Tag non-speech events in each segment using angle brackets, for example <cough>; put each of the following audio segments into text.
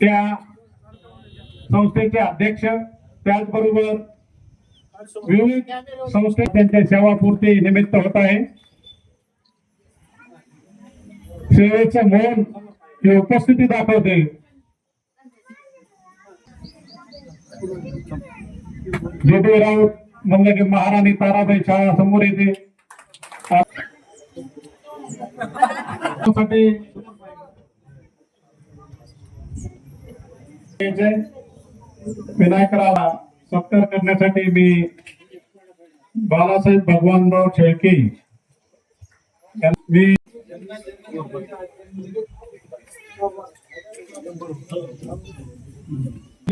त्या संस्थेचे अध्यक्ष त्याचबरोबर विविध संस्थे त्यांच्या सेवापूर्ती निमित्त होत आहे. सेवेचे मौन हे उपस्थिती दाखवते. ज्योती राऊत म्हणलं की महाराणी ताराबाई शाळा समोर येते. साठी विनायकराला सत्कार करण्यासाठी मी बालासाहेब भगवानराव शेळके मी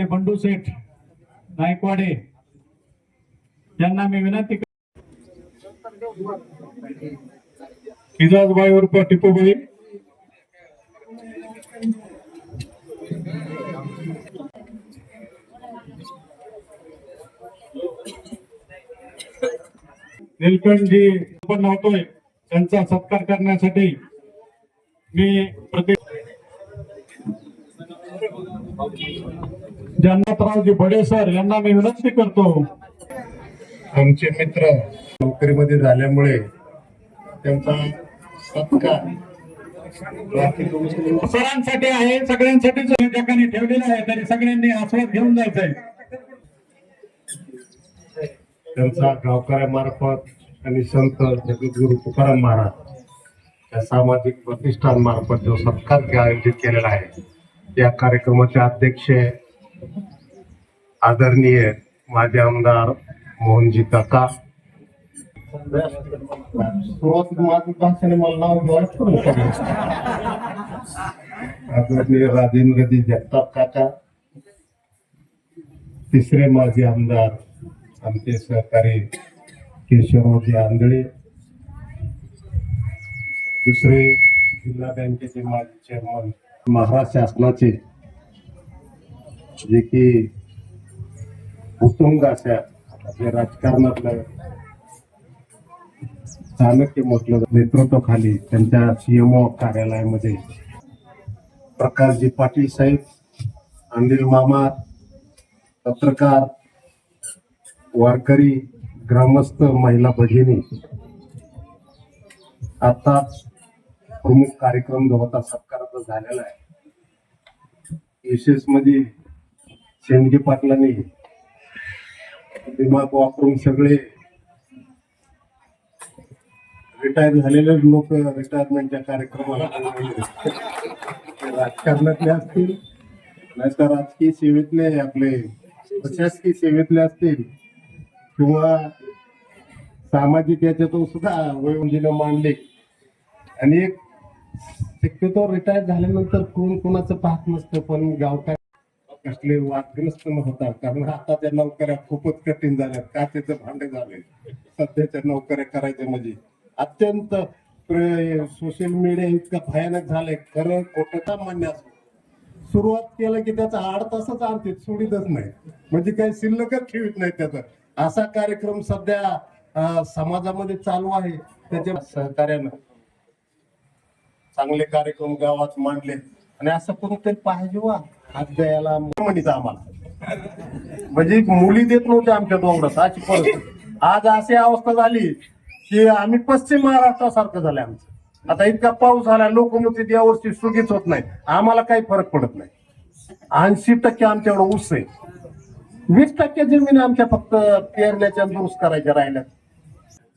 बंडू सेठ नायकवाडे यांना मी विनंती इजाजबाई उर्फ टिपूबाई. नीलकंठजी पण नव्हतोय त्यांचा सत्कार करण्यासाठी मी प्रति जन्नतरावजी बडे सर यांना मी विनंती करतो. आमचे मित्र नोकरीमध्ये झाल्यामुळे त्यांचा सत्कार सरांसाठी आहे ठिकाणी ठेवलेलं आहे तरी सगळ्यांनी आस्वाद घेऊन जायचंय. त्यांचा गावकऱ्यामार्फत आणि संत जगद्गुरु तुकाराम महाराज या सामाजिक प्रतिष्ठानमार्फत जो सत्कार आयोजित केलेला आहे या कार्यक्रमाचे अध्यक्ष आदरणीय माजी आमदार मोहनजी काका. मला आदरणीय राजेंद्रजी जगताप काका. तिसरे माजी आमदार आमचे सहकारी केशवरावजी आंधळे दुसरे जिल्हा बँकेचे माजी चेअरमन महाराष्ट्र शासनाचे जे की उत्तुंग अशा आपल्या राजकारणातलं चाणक्य म्हटलं नेतृत्वाखाली त्यांच्या सीएमओ कार्यालयामध्ये प्रकाशजी पाटील साहेब अनिल मामा पत्रकार वारकरी ग्रामस्थ महिला भगिनी आताच प्रमुख कार्यक्रम जो होता सत्काराचा झालेला आहे. विशेष म्हणजे शेंडगे पाटलांनी दिमाग वापरून सगळे रिटायर झालेले लोक रिटायरमेंटच्या कार्यक्रमाला राजकारणातले असतील नाही तर राजकीय सेवेतले आपले प्रशासकीय सेवेतले असतील किंवा सामाजिक याच्यातून सुद्धा वयोजीनं मांडले आणि एक शक्यतो रिटायर झाल्यानंतर कोण कोणाचं पाहत नसतं पण गावकार कसले वादग्रस्त न होता कारण आता त्या नोकऱ्या खूपच कठीण झाल्या का त्याचं भांडे झाले? सध्याच्या नोकऱ्या करायच्या म्हणजे. अत्यंत सोशल मीडिया इतकं भयानक झालंय. खरं खोटं म्हणण्यास सुरुवात केलं की त्याचा आठ तासच आणते सोडीतच नाही. म्हणजे काही शिल्लकच ठेवीत नाही त्याचा. असा कार्यक्रम सध्या समाजामध्ये चालू आहे. त्याच्या सहकार्यानं चांगले कार्यक्रम गावात मांडले. आणि असं कोणतरी पाहिजे वा. हात द्यायला म्हणित आम्हाला. म्हणजे मुली देत नव्हत्या आमच्या डोंगरात. अशी परिस्थिती. आज अशी अवस्था झाली की आम्ही पश्चिम महाराष्ट्रासारखं झालं आमचं. आता इतका पाऊस झाला लोक यावर्षी सुगीच होत नाही. आम्हाला काही फरक पडत नाही. ऐंशी टक्के आमच्याकडे ऊस आहे. वीस टक्के जमीन आमच्या फक्त पेरण्याच्या आणि दुरुस्त करायच्या राहिल्यात.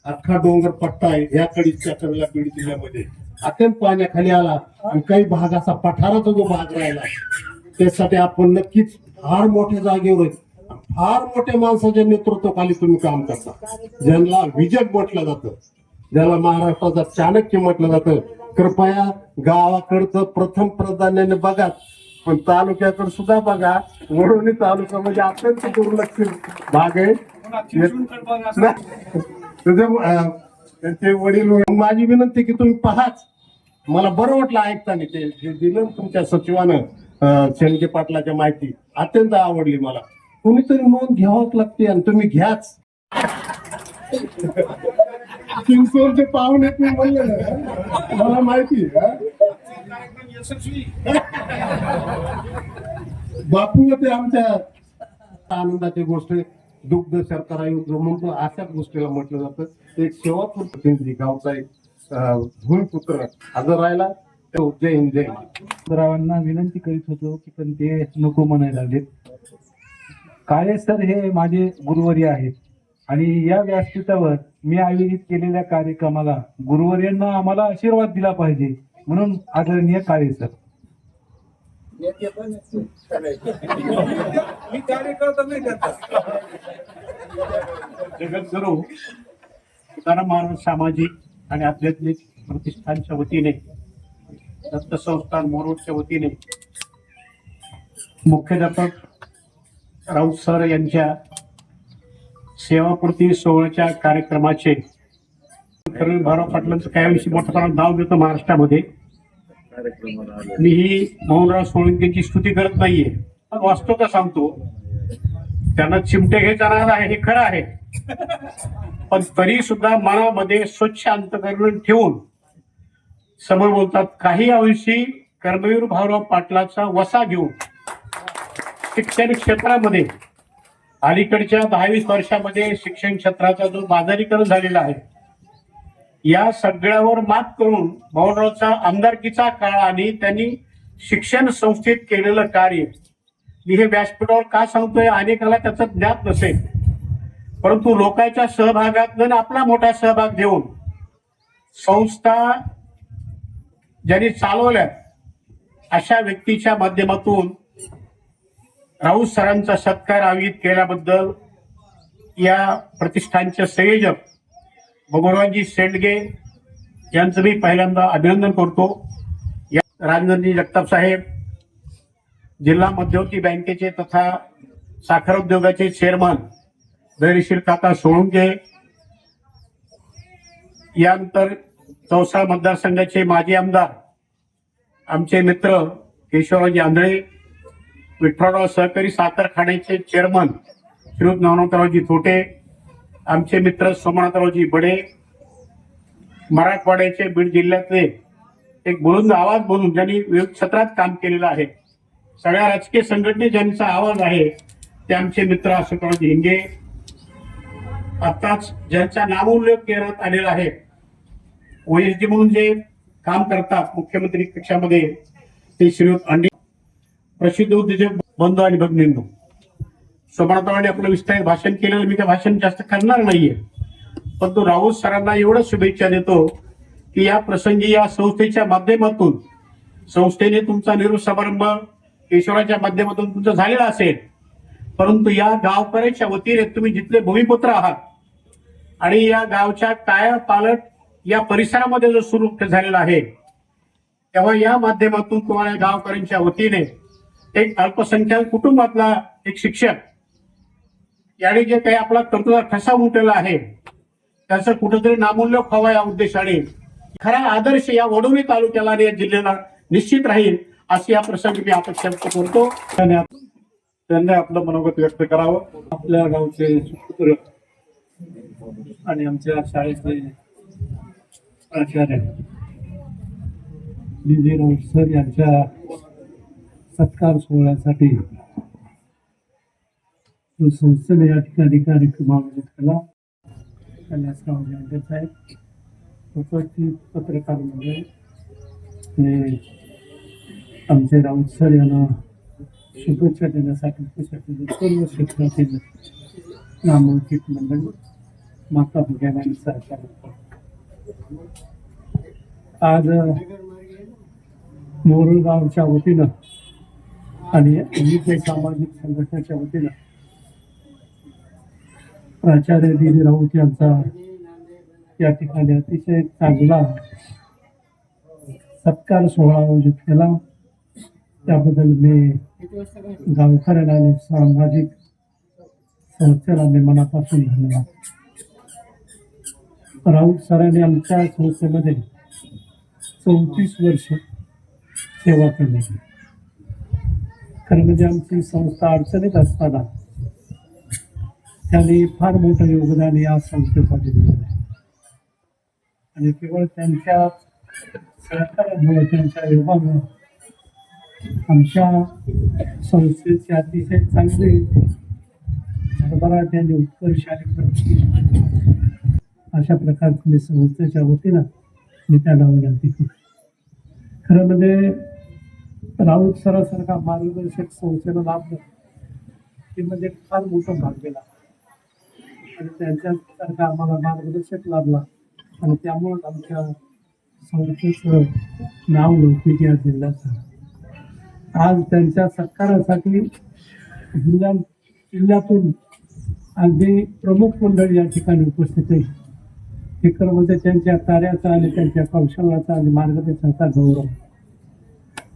अख्खा डोंगर पट्टा आहे. या कडीच्या कडेला बीड जिल्ह्यामध्ये. अत्यंत पाण्याखाली आला आणि काही भाग असा पठाराचा जो भाग राहिला त्यासाठी आपण नक्कीच फार मोठ्या जागेवर. फार मोठ्या माणसाच्या नेतृत्वाखाली तुम्ही काम करता. ज्यांना विजय म्हटलं जातं ज्याला महाराष्ट्राचा चाणक्य म्हटलं जातं कृपया गावाकडचं प्रथम प्राधान्याने बघा. पण तालुक्याकडे सुद्धा बघा वडोणी तालुका म्हणजे अत्यंत दुर्लक्षित भाग आहे. तुझे त्यांचे वडील माझी विनंती की तुम्ही पहाच. मला बरं वाटलं ऐकताना ते जे दिलं तुमच्या सचिवानं अं, शेणके पाटलाच्या माहिती. अत्यंत आवडली मला. कुणीतरी नोंद घ्यावंच लागते आणि तुम्ही घ्याच. <laughs> चिंचोरचे पाहुणे तुम्ही म्हणले मला माहिती आहे, यशस्वी. बापू होते आमच्या आनंदाची गोष्ट दुग्ध शर्करा युद्ध म्हणतो अशाच गोष्टीला म्हटलं जातं. एक सेवा केंद्री गावचा एक भूमिपुत्र हजर राहिला. तो जय हिंद जय. रावांना विनंती करीत होतो की पण ते नको म्हणायला लागलेत. काळे सर हे माझे गुरुवर्य आहेत. आणि या व्यासपीठावर मी आयोजित केलेल्या कार्यक्रमाला गुरुवर्यांना आम्हाला आशीर्वाद दिला पाहिजे. म्हणून आदरणीय काळे सर. मी कार्यकर्ता नाही करता जगद्गुरू तुकाराम महाराज सामाजिक आणि आध्यात्मिक प्रतिष्ठानच्या वतीने दत्त संस्थान मोरोडच्या वतीने मुख्याध्यापक राऊत सर यांच्या सेवापूर्ती सोहळ्याच्या कार्यक्रमाचे खरं भाराव पाटलांचं कायमशी मोठ्या प्रमाणात नाव घेतो महाराष्ट्रामध्ये. मी ही मोहनराव सोळंकेची स्तुती करत नाहीये. पण वास्तवता सांगतो त्यांना चिमटे हे जाणार आहे हे खरं आहे. पण तरी सुद्धा मनामध्ये स्वच्छ अंतकरण ठेवून समोर बोलतात काही अंशी कर्मवीर भाऊराव पाटलाचा वसा घेऊन शिक्षण क्षेत्रामध्ये अलीकडच्या दहा वीस वर्षामध्ये शिक्षण क्षेत्राचा जो बाजारीकरण झालेला आहे या सगळ्यावर मात करून भाऊरावचा आमदारकीचा काळ आणि त्यांनी शिक्षण संस्थेत केलेलं कार्य. मी हे व्यासपीठावर का सांगतोय? अनेकाला त्याचं ज्ञात नसेल. परंतु लोकांच्या सहभागात आणि आपला मोठा सहभाग देऊन संस्था ज्यांनी चालवल्या अशा व्यक्तीच्या माध्यमातून राऊत सरांचा सत्कार आयोजित केल्याबद्दल या प्रतिष्ठानचे संयोजक भगवानजी शेंडगे यांचं मी पहिल्यांदा अभिनंदन करतो. या राजनंदी जगताप साहेब जिल्हा मध्यवर्ती बँकेचे तथा साखर उद्योगाचे चेअरमन धैर्यशील काका सोळुंके यानंतर चौसा मतदारसंघाचे माजी आमदार आमचे मित्र केशवरावजी आंधळे विठ्ठलराव सहकारी साखरखान्याचे चेअरमन श्रीयुत नवनाथरावजी थोटे आमचे मित्र सोमनाथरावजी बडे मराठवाड्याचे बीड जिल्ह्यातले एक बुलंद आवाज म्हणून ज्यांनी विविध क्षेत्रात काम केलेलं आहे. सगळ्या राजकीय संघटने ज्यांचा आवाज आहे ते आमचे मित्र अशोकरावजी हिंगे. आताच ज्यांचा नामोल्लेख करण्यात आलेला आहे ओएसडी म्हणून जे काम करतात मुख्यमंत्री कक्षामध्ये ते श्रीयुत अंडी प्रसिद्ध उद्योजक बंधू आणि भगिनींनो. सोमनाथरावांनी आपलं विस्तारित भाषण केलेलं मी काय भाषण जास्त करणार नाहीये. पण तो राऊत सरांना एवढं शुभेच्छा देतो की या प्रसंगी या संस्थेच्या माध्यमातून संस्थेने तुमचा निरोप समारंभ ईश्वराच्या माध्यमातून तुमचा झालेला असेल. परंतु या गावकऱ्याच्या वतीने तुम्ही जिथले भूमिपुत्र आहात आणि या गावच्या काया पालट या परिसरामध्ये जो सुरू झालेला आहे तेव्हा या माध्यमातून तुम्हाला या गावकऱ्यांच्या वतीने एक अल्पसंख्याक कुटुंबातला एक शिक्षक याने जे काही आपला कर्तृत्व ठसा उमटलेला आहे त्याचं कुठंतरी नामूल्य व्हावा या उद्देशाने. खरा आदर्श या वडोली तालुक्याला आणि या जिल्ह्याला निश्चित राहील अशी या प्रसंगी मी अपेक्षा व्यक्त करतो. त्यांनी आपलं मनोगत व्यक्त करावं. आपल्या गावचे सुपुत्र आणि आमच्या शाळेचे प्राचार्य विजय सर यांच्या सत्कार सोहळ्यासाठी तो संस्थेने या ठिकाणी कार्यक्रम आयोजित केला कन्यासराव जानकर साहेब उपस्थित पत्रकार मंडळी हे आमचे राऊत सर यांना शुभेच्छा देण्यासाठी त्यासाठी सर्व क्षेत्रातील नामांकित मंडळी माता भगिनी आणि सहकारी आज मोरुळ गावच्या वतीनं आणि विविध सामाजिक संघटनेच्या वतीनं प्राचार्य दिली राऊत यांचा या ठिकाणी अतिशय चांगला सत्कार सोहळा आयोजित केला. त्याबद्दल मी गावकऱ्यांना आणि सामाजिक संस्थेला मी मनापासून धन्यवाद. राऊत सरांनी आमच्या संस्थेमध्ये चौतीस वर्ष सेवा केली. खरं म्हणजे आमची संस्था अडचणीत असताना त्यांनी फार मोठं योगदान या संस्थेसाठी दिलं आहे. आणि केवळ त्यांच्या सहकार्यामुळे त्यांच्या योगामुळे आमच्या संस्थेचे अतिशय चांगले भरभराट्याने उत्कर्ष आणि अशा प्रकारची संस्थेच्या वतीनं मी त्यांना विनंती तिथून खरं म्हणजे राऊत सरासारखा मार्गदर्शक संस्थेला लाभलं. ते म्हणजे फार मोठं भाग्य लागतं आणि त्यांच्यासारखा आम्हाला मार्गदर्शक लाभला. आणि त्यामुळं आमच्या संस्थेचं नाव लौकिक या जिल्ह्याचं. आज त्यांच्या सत्कारासाठी जिल्ह्या जिल्ह्यातून अगदी प्रमुख मंडळी या ठिकाणी उपस्थित आहे हे खरं म्हणजे त्यांच्या कार्याचा आणि त्यांच्या कौशल्याचा आणि मार्गदर्शनाचा गौरव.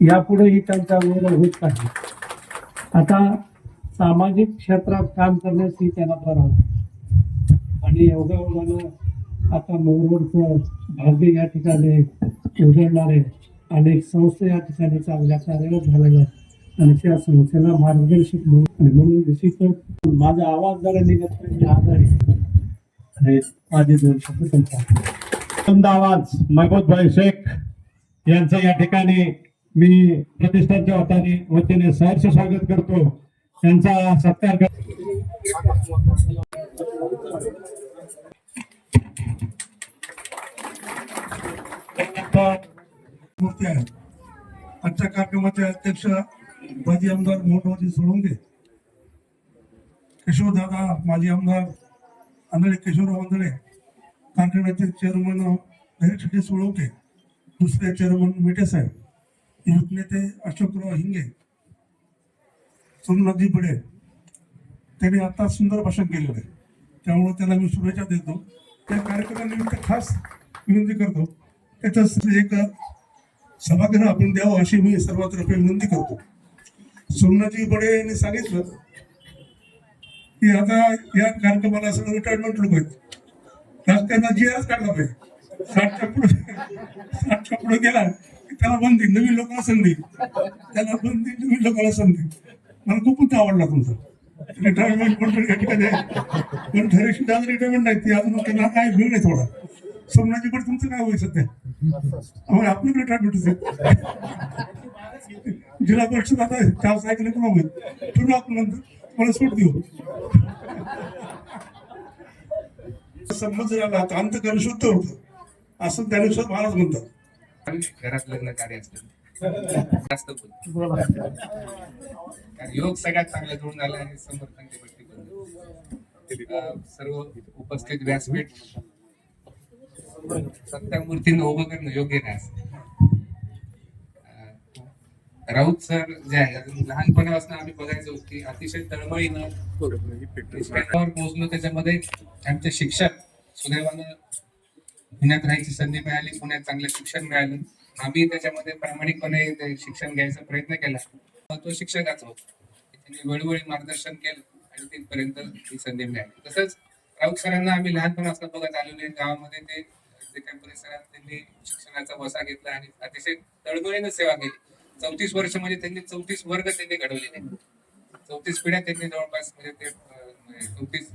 यापुढेही त्यांचा गौरव होत नाही आता सामाजिक क्षेत्रात काम करण्याची त्यांना बरं आणि एवढं मला आता मोरवडचं भाग्य या ठिकाणी उजळणारे अनेक संस्था या ठिकाणी चांगल्या कार्यरत झालेल्या आणि त्या संस्थेला मार्गदर्शक म्हणून आणि म्हणून निश्चितच माझा आवाज जरा निघत नाही मी आजारी आहे. आणि माझे दोन शब्द संपतात आवाज आवाज महबूबभाई शेख यांचं या ठिकाणी मी प्रतिष्ठानच्या वतीने वतीने सहर्ष स्वागत करतो. त्यांचा सत्कार करतो मूर्ती आहे आजच्या कार्यक्रमाचे अध्यक्ष माजी आमदार मोठवाजी सोळुंगे किशोरदादा माजी आमदार आंधळे किशोरराव आंधळे कारखान्याचे चेअरमन धैर्यशेट्टी सोळुंके दुसरे चेअरमन मिठे साहेब युथ नेते अशोकराव हिंगे सोमनाथजी बडे त्यांनी आता सुंदर भाषण केलेलं आहे. त्यामुळे त्यांना मी शुभेच्छा देतो. त्या कार्यक्रमानिमित्त खास विनंती करतो. त्याच्यात एक सभागृह आपण द्यावं अशी मी सर्वतर्फे विनंती करतो. सोमनाथजी बडे यांनी सांगितलं की आता या कार्यक्रमाला सगळं रिटायरमेंट लोक आहेत. राजकारणात जी आज काढला पाहिजे. साठच्या पुढे साठच्या पुढे गेला की त्याला बंदी नवीन लोकांना संधी. त्याला बंदी नवीन लोकांना संधी. मला खूपच आवडला तुमचा. रिटायरमेंट पण या ठिकाणी पण ठरेशी आज रिटायरमेंट नाही ती अजून त्यांना काय वेळ आहे थोडा सोमनाथजी बडे तुमचं काय होईल सध्या. आम्हाला आपलं रिटायरमेंट जिल्हा परिषद आता चार सायकल कोण होईल ठेवू आपण नंतर. मला सूट देऊ. संबंध झाला आता अंतकरण शुद्ध होतं. असं ज्ञानेश्वर महाराज म्हणतात. आणि घरात लग्न कार्य असतं. जास्त बोल. कारण योग सगळ्यात चांगला जुळून आला आणि समर्थांची भक्ती पण अं, सर्व उपस्थित व्यासपीठ सत्यामूर्तीनं उभं करणं योग्य नाही असं. राऊत सर जे आहे अजून लहानपणापासून आम्ही बघायचो की अतिशय तळमळीनं पोहोचलो त्याच्यामध्ये आमचे शिक्षक सुदैवानं पुण्यात राहायची संधी मिळाली पुण्यात चांगलं शिक्षण मिळालं आम्ही त्याच्यामध्ये प्रामाणिकपणे शिक्षण घ्यायचा प्रयत्न केला तो शिक्षकाच होता त्यांनी वेळोवेळी मार्गदर्शन केलं आणि तिथपर्यंत ही संधी मिळाली तसंच राऊत सरांना आम्ही लहानपणापासून बघत आलेलो आहे गावामध्ये ते जे काही परिसरात त्यांनी शिक्षणाचा वसा घेतला आणि अतिशय तळमळीने सेवा केली. चौतीस वर्ष म्हणजे त्यांनी चौतीस वर्ग त्यांनी घडवलेले चौतीस पिढ्या त्यांनी जवळपास म्हणजे ते चौतीस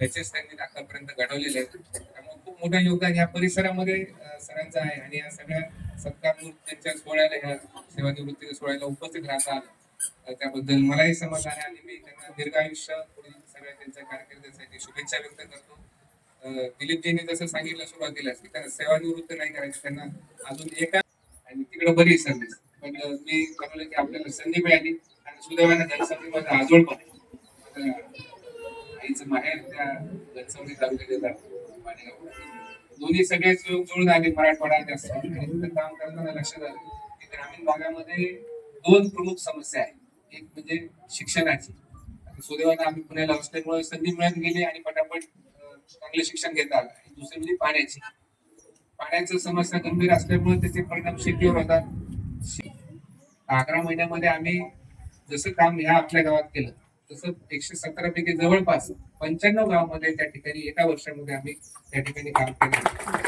बॅचेस त्यांनी आतापर्यंत घडवलेले आहेत. त्यामुळे खूप मोठं योगदान या परिसरामध्ये अं, सरांचं आहे आणि या सगळ्या सत्कार त्यांच्या सोहळ्याला ह्या सेवानिवृत्ती सोहळ्याला उपस्थित राहता आलं. त्याबद्दल मलाही समाधान आहे आणि मी त्यांना दीर्घ आयुष्य पुढील सगळ्या त्यांच्या कारकिर्दीसाठी शुभेच्छा व्यक्त करतो. दिलीपजींनी जसं सांगितलं सुरुवातीला की त्यांना सेवानिवृत्त नाही करायची त्यांना अजून एका आणि तिकडे बरी सर्व्हिस पण मी ठरवलं की आपल्याला संधी मिळाली आणि सुदैवाने जनसंधी माझा आजोळ पण आईचं माहेर त्या जनसंधी तालुक्यात येतात माणेगाव. दोन्ही सगळेच लोक जुळून आले मराठवाडा आणि काम करताना लक्षात आलं की ग्रामीण भागामध्ये दोन प्रमुख समस्या आहेत. एक म्हणजे शिक्षणाची. सुदैवाने आम्ही पुण्याला असल्यामुळे संधी मिळत गेली आणि पटापट चांगलं शिक्षण घेता आलं आणि दुसरी म्हणजे पाण्याची. पाण्याची समस्या गंभीर असल्यामुळे त्याचे परिणाम शेतीवर होतात. अकरा महिन्यामध्ये आम्ही जसं काम ह्या आपल्या गावात केलं तसं एकशे सतरा पैकी जवळपास पंच्याण्णव गावामध्ये त्या ठिकाणी एका वर्षामध्ये आम्ही त्या ठिकाणी काम केलं.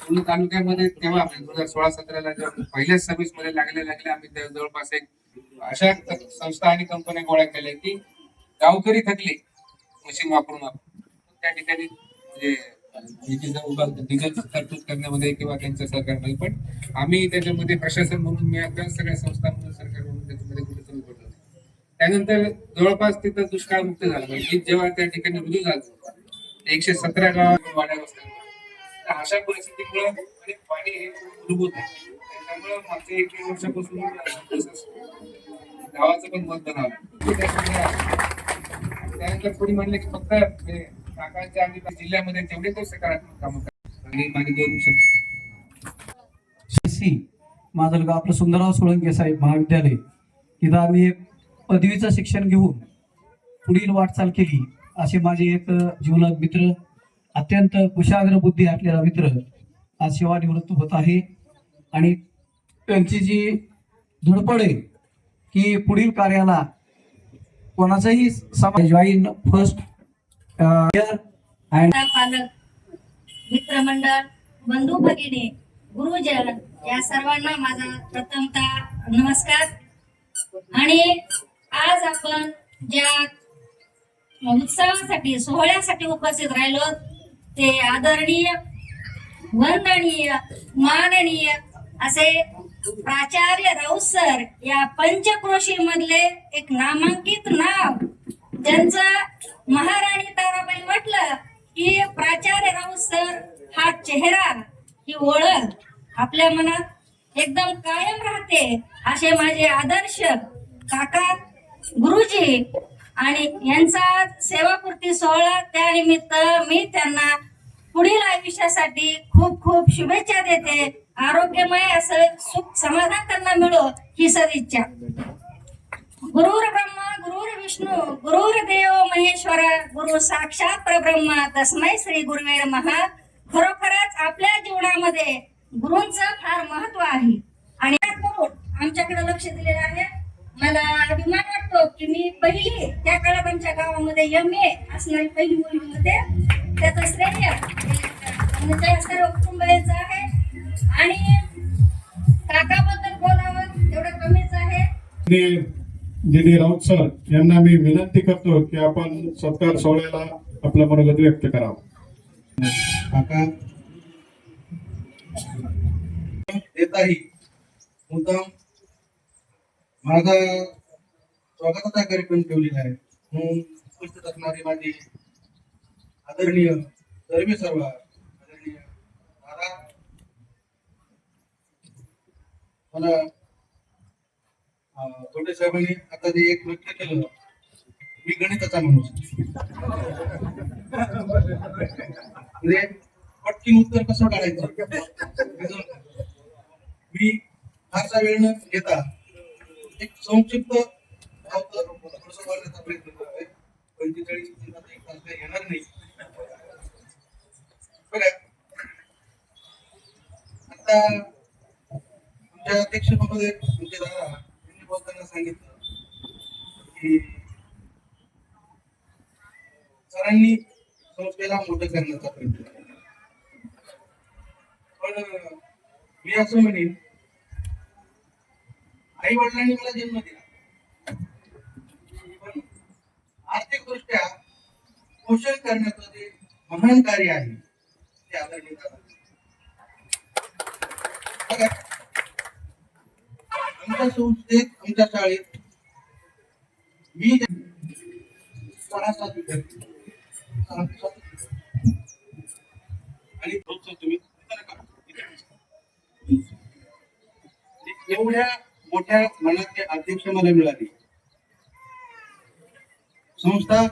पूर्ण तालुक्यामध्ये तेव्हा दोन हजार सोळा सतराला जेव्हा पहिल्या सर्व्हिसमध्ये लागले लागले आम्ही जवळपास एक अशा संस्था आणि कंपन्या गोळ्या केल्या की गावकरी थकले. मशीन वापरून आपण. त्या ठिकाणी म्हणजे तरतूद करण्यामध्ये किंवा त्यांच्या सरकारमध्ये पण आम्ही त्याच्यामध्ये प्रशासन म्हणून मी आता सगळ्या संस्था म्हणून सरकार म्हणून त्याच्यामध्ये कुठेतरी उभं त्यानंतर जवळपास तिथं दुष्काळ मुक्त झालं. म्हणजे जेव्हा त्या ठिकाणी रुजू झालं एकशे सतरा गावात वाड्या बसल्या. तर अशा परिस्थितीमुळे आणि पाणी हे मूलभूत आहे. त्यामुळे मागच्या एक वर्षापासून गावाचं पण मत बनावं त्यानंतर कोणी म्हणले की फक्त काकांच्या आम्ही जिल्ह्यामध्ये जेवढे तो सकारात्मक काम आणि माझे दोन शब्द. माझं आपलं सुंदरराव सोळंके साहेब महाविद्यालय. तिथं आम्ही एक पदवीचं शिक्षण घेऊन पुढील वाटचाल केली असे माझे एक जीवनात मित्र अत्यंत कुशाग्र बुद्धी असलेला मित्र आज सेवानिवृत्त होत आहे. आणि त्यांची जी धडपड आहे की पुढील कार्याला कोणाचंही समाज जॉईन फर्स्ट पालक मित्रमंडळ बंधू भगिनी गुरुजन या सर्वांना माझा प्रथमतः नमस्कार. आणि आज आपण ज्या उत्सवासाठी सोहळ्यासाठी उपस्थित राहिलो ते आदरणीय वंदनीय माननीय असे प्राचार्य राऊत सर या पंचक्रोशी मधले एक नामांकित नाव. ज्यांचं महाराणी ताराबाई म्हटलं की प्राचार्य राऊत सर हा चेहरा ही ओळख आपल्या मनात एकदम कायम राहते असे माझे आदर्श काका गुरुजी आणि यांचा सेवापूर्ती सोहळा त्यानिमित्त मी त्यांना पुढील आयुष्यासाठी खूप खूप शुभेच्छा देते. आरोग्यमय असं सुख समाधान त्यांना मिळो ही सदिच्छा गुरुर ब्रह्मा गुरुर विष्णू गुरुर देव महेश्वर गुरु साक्षात परब्रह्मा तस्मै श्री गुरुवे महा खरोखरच आपल्या जीवनामध्ये गुरुंच फार महत्त्व आहे. आणि आमच्याकडे लक्ष दिलेलं आहे. मला अभिमान वाटतो की मी पहिली त्या काळात आमच्या गावामध्ये एम ए असणारी पहिली मुलगी होते. त्याचं श्रेय सर्व कुटुंबियांचं आहे. आणि काकाबद्दल बोलावं तेवढं कमीच आहे. डी राऊत सर यांना मी विनंती करतो की आपण सत्कार सोहळ्याला आपलं मनोगत व्यक्त करावं. काका. देताही मुद्दाम माझा स्वागताचा कार्यक्रम ठेवलेला आहे. म्हणून उपस्थित असणारे माझे आदरणीय सर्वे सर्व आदरणीय दादा मला थोडे साहेबांनी आता जे एक नृत्य केलं मी गणिताचा माणूस म्हणजे पटकीन उत्तर कसं काढायचं? म्हणजे मी फारसा वेळ न घेता एक संक्षिप्त धावतं बोलण्याचा प्रयत्न करतोय. पंचेचाळीस मिनिटात एक तास काही येणार नाही. बघा. आता आमच्या अध्यक्ष महोदय आमचे दादा त्यांनी बोलताना सांगितलं की सरांनी संस्थेला मोठं करण्याचा प्रयत्न केला. पण मी असं म्हणेन आई वडिलांनी मला जन्म दिला पण आर्थिक दृष्ट्या पोषण करण्याचं जे महान कार्य आहे ते आदरणीय दादा. बघा, आमच्या संस्थेत आमच्या शाळेत मी आणि तुम्ही एवढ्या मोठ्या मनाचे अध्यक्ष मला मिळाले. संस्था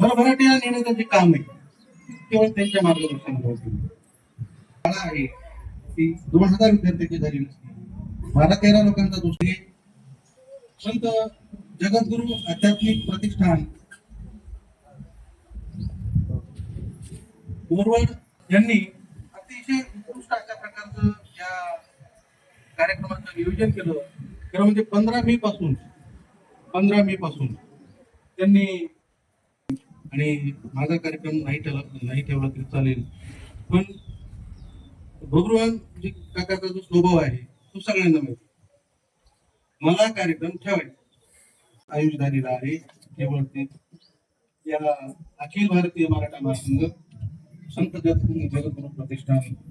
भरभराटीला नेण्याचं जे काम आहे केवळ त्यांच्या मार्गदर्शनाला आहे ती दोन हजार विद्यार्थ्यांची झाली नसते. बारा तेरा लोकांचा दोषी संत जगद्गुरु आध्यात्मिक प्रतिष्ठान. बोरवड यांनी अतिशय उत्कृष्ट अशा प्रकारचं या कार्यक्रमाचं नियोजन केलं. खरं म्हणजे पंधरा मे पासून पंधरा मे पासून त्यांनी आणि माझा कार्यक्रम नाही ठेवला नाही ठेवला तरी चालेल. पण भगवान जे काकाचा जो स्वभाव आहे खूप सगळ्यांना माहिती मला कार्यक्रम ठेवायचा आयुष झालेला आहे केवळ ते या अखिल भारतीय मराठा महासंघ संत जग जगद्गुरु प्रतिष्ठान इथले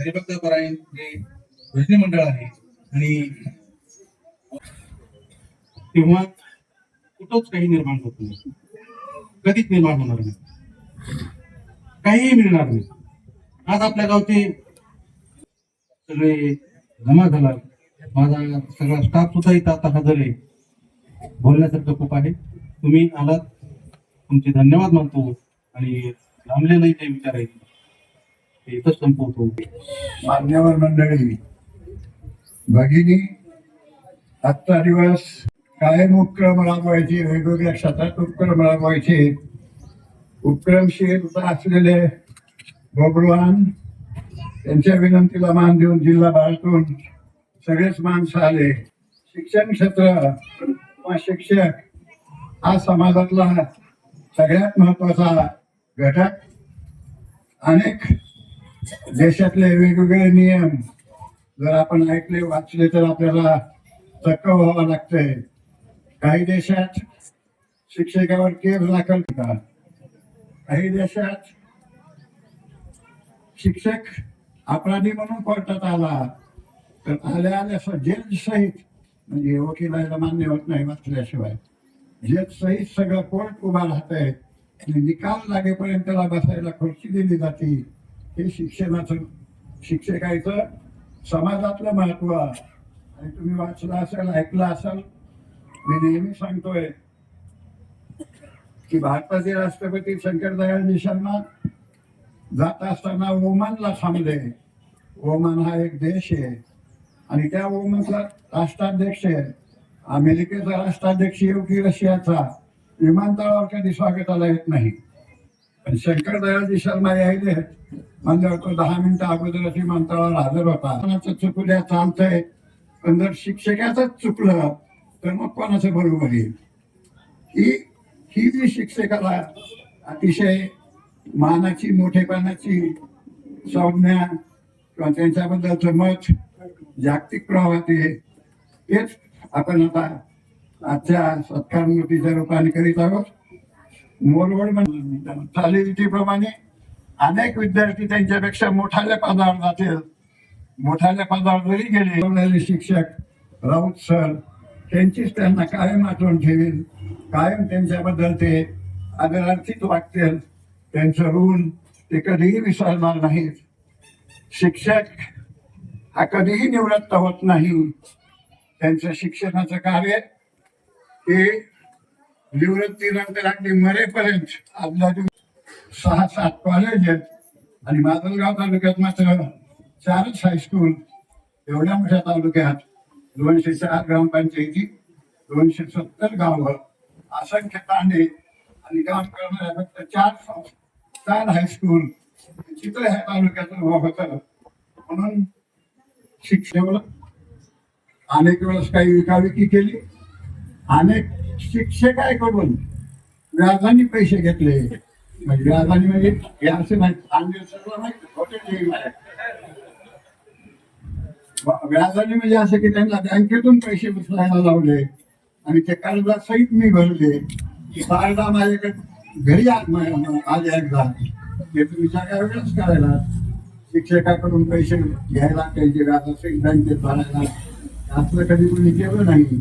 हरिभक्त परायण जे भजनी मंडळ आहे आणि तेव्हा कुठंच काही निर्माण होत नाही. कधीच निर्माण होणार नाही. काहीही मिळणार नाही. आज आपल्या गावचे सगळे जमा झाला. माझा सगळा स्टाफ सुद्धा इथं आता हजर आहे. बोलण्यासारखं खूप आहे. तुम्ही आलात. तुमचे धन्यवाद मानतो आणि लांबलेलं ते विचार आहे ते इथंच संपवतो. मान्यवर मंडळी भगिनी आजचा दिवस कायम उपक्रम राबवायचे वेगवेगळ्या क्षेत्रात उपक्रम राबवायचे. उपक्रमशील असलेले भगवान त्यांच्या विनंतीला मान देऊन जिल्हा भारतून सगळेच माणसं आले. शिक्षण क्षेत्र किंवा शिक्षक हा समाजातला सगळ्यात महत्त्वाचा घटक. अनेक देशातले वेगवेगळे नियम जर आपण ऐकले वाचले तर आपल्याला चक्क व्हावं लागतंय. काही देशात शिक्षकावर केस दाखल करतात काही देशात शिक्षक अपराधी म्हणून कोर्टात आला. तर आल्या आल्या जेल सहित म्हणजे वकिलाला मान्य होत नाही वाचल्याशिवाय जेल सहित सगळं कोर्ट उभा राहत आहे. आणि निकाल लागेपर्यंत त्याला बसायला खुर्ची दिली जाते. हे शिक्षणाचं शिक्षकाचं समाजातलं महत्त्व. आणि तुम्ही वाचलं असेल ऐकलं असेल मी नेहमी सांगतोय की भारताचे राष्ट्रपती शंकरदयाळजी शर्मा जात असताना ओमानला थांबले. ओमान हा एक देश आहे. आणि त्या ओमानचा राष्ट्राध्यक्ष आहे. अमेरिकेचा राष्ट्राध्यक्ष येऊ की रशियाचा विमानतळावर कधी स्वागताला येत नाही. पण शंकर दयाजी शर्मा यायले. म्हणजे तो दहा मिनिटं अगोदरच विमानतळावर हजर होता. चुकल्या चालतंय पण जर शिक्षकाचंच चुकलं तर मग कोणाचं बरोबर येईल ही ही जी शिक्षकाला अतिशय मानाची मोठेपणाची संज्ञा किंवा त्यांच्याबद्दलचं मत जागतिक प्रवाहात आहे तेच आपण आता आजच्या सत्कारमूर्तीच्या रूपाने करीत आहोत. मोरवड म्हणजे चालीरीतीप्रमाणे अनेक विद्यार्थी त्यांच्यापेक्षा मोठाल्या पदावर जातील मोठाल्या पदावर जरी गेले शिक्षक राऊत सर त्यांचीच त्यांना कायम आठवण ठेवेल कायम त्यांच्याबद्दल ते आदरार्थीच वागतील. त्यांचं ऋण ते कधीही विसरणार नाहीत. शिक्षक हा कधीही निवृत्त होत नाही. त्यांचं शिक्षणाचं कार्य हे निवृत्तीनंतर अगदी मरेपर्यंत आपल्या सहा सात कॉलेज आहेत. आणि माजलगाव तालुक्यात मात्र चारच हायस्कूल एवढ्या मोठ्या तालुक्यात. दोनशे चार ग्रामपंचायती दोनशे सत्तर गावं असंख्य तांडे आणि काम करणाऱ्या फक्त चार संस्था स्टार हायस्कूल चित्र ह्या तालुक्याचा उभं होतं म्हणून शिक्षण अनेक वेळेस काही विकाविकी केली. अनेक शिक्षकाकडून व्याजाने पैसे घेतले. म्हणजे व्याजाने म्हणजे हे असे नाही. सगळं खोटे व्याजाने म्हणजे असं की त्यांना बँकेतून पैसे उचलायला लावले. आणि ते कर्जासहित मी भरले. बारदा माझ्याकडे घरी आज एकदा हे तुम्ही करायलाच करायला. शिक्षकाकडून पैसे घ्यायला पाहिजे असेल बँकेत भरायला. असलं कधी कोणी केलं नाही.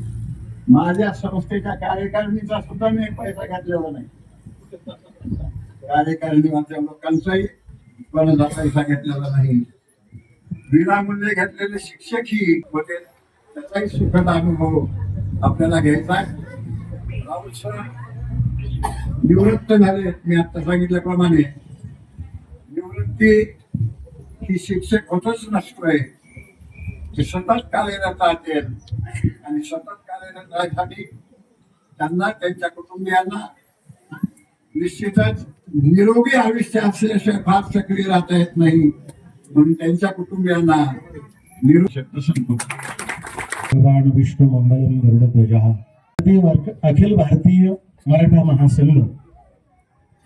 माझ्या संस्थेच्या कार्यकारिणीचा सुद्धा मी पैसा घातलेला नाही. कार्यकारिणी माझ्या लोकांचाही कोणाचा पैसा घेतलेला नाही. विनामूल्य घेतलेले शिक्षकही होते. त्याचाही सुखद अनुभव आपल्याला घ्यायचा आहे. निवृत्त झाले मी आता सांगितल्याप्रमाणे. निवृत्ती ही शिक्षक होतच नसतोय. ते सतत कार्यरत असेल आणि सतत कार्यरत राहण्यासाठी त्यांना त्यांच्या कुटुंबियांना निश्चितच निरोगी आयुष्य असल्याशिवाय फार सक्रिय राहता येत नाही. म्हणून त्यांच्या कुटुंबियांना निरोगी सांगतो. भगवान विष्णू मंगलम अखिल भारतीय मराठा महासंघ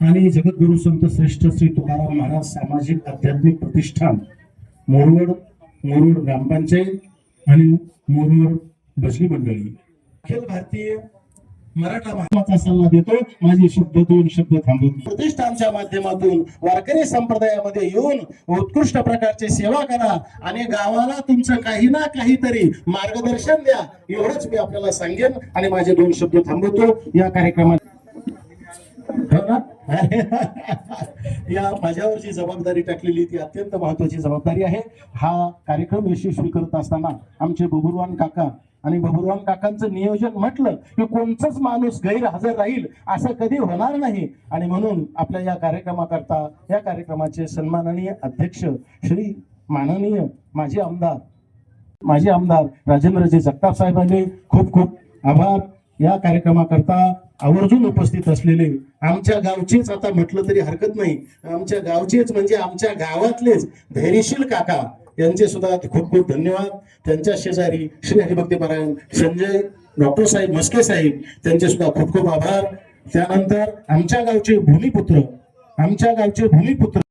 आणि जगद्गुरु संत श्रेष्ठ श्री तुकाराम महाराज सामाजिक आध्यात्मिक प्रतिष्ठान मोरवड मोरवड ग्रामपंचायत आणि मोरवड भजनी मंडळी. अखिल भारतीय मराठा महात्माचा सल्ला देतो माझे शब्द दोन शब्द थांबवतो. प्रतिष्ठानच्या माध्यमातून वारकरी संप्रदायामध्ये येऊन उत्कृष्ट प्रकारची सेवा करा आणि गावाला तुमचं काही ना काहीतरी मार्गदर्शन द्या एवढंच मी आपल्याला सांगेन आणि माझे दोन शब्द थांबवतो. या कार्यक्रमात हो <laughs> या माझ्यावर जी जबाबदारी टाकलेली ती अत्यंत महत्वाची जबाबदारी आहे. हा कार्यक्रम यशस्वी करत असताना आमचे बबुरवान काका आणि बबुरवान काकांचं नियोजन म्हटलं की कोणचाच माणूस गैरहजर राहील असं कधी होणार नाही. आणि म्हणून आपल्या या कार्यक्रमाकरता या कार्यक्रमाचे सन्माननीय अध्यक्ष श्री माननीय माजी आमदार माजी आमदार राजेंद्रजी जगताप साहेबांनी खूप खूप आभार. या कार्यक्रमाकरता आवर्जून उपस्थित असलेले आमच्या गावचेच आता म्हटलं तरी हरकत नाही. आमच्या गावचेच म्हणजे आमच्या गावातलेच धैर्यशील काका यांचे सुद्धा खूप खूप धन्यवाद. त्यांच्या शेजारी श्री हरिभक्तीपरायण संजय डॉक्टर साहेब मस्के साहेब त्यांचे सुद्धा खूप खूप आभार. त्यानंतर आमच्या गावचे भूमिपुत्र आमच्या गावचे भूमिपुत्र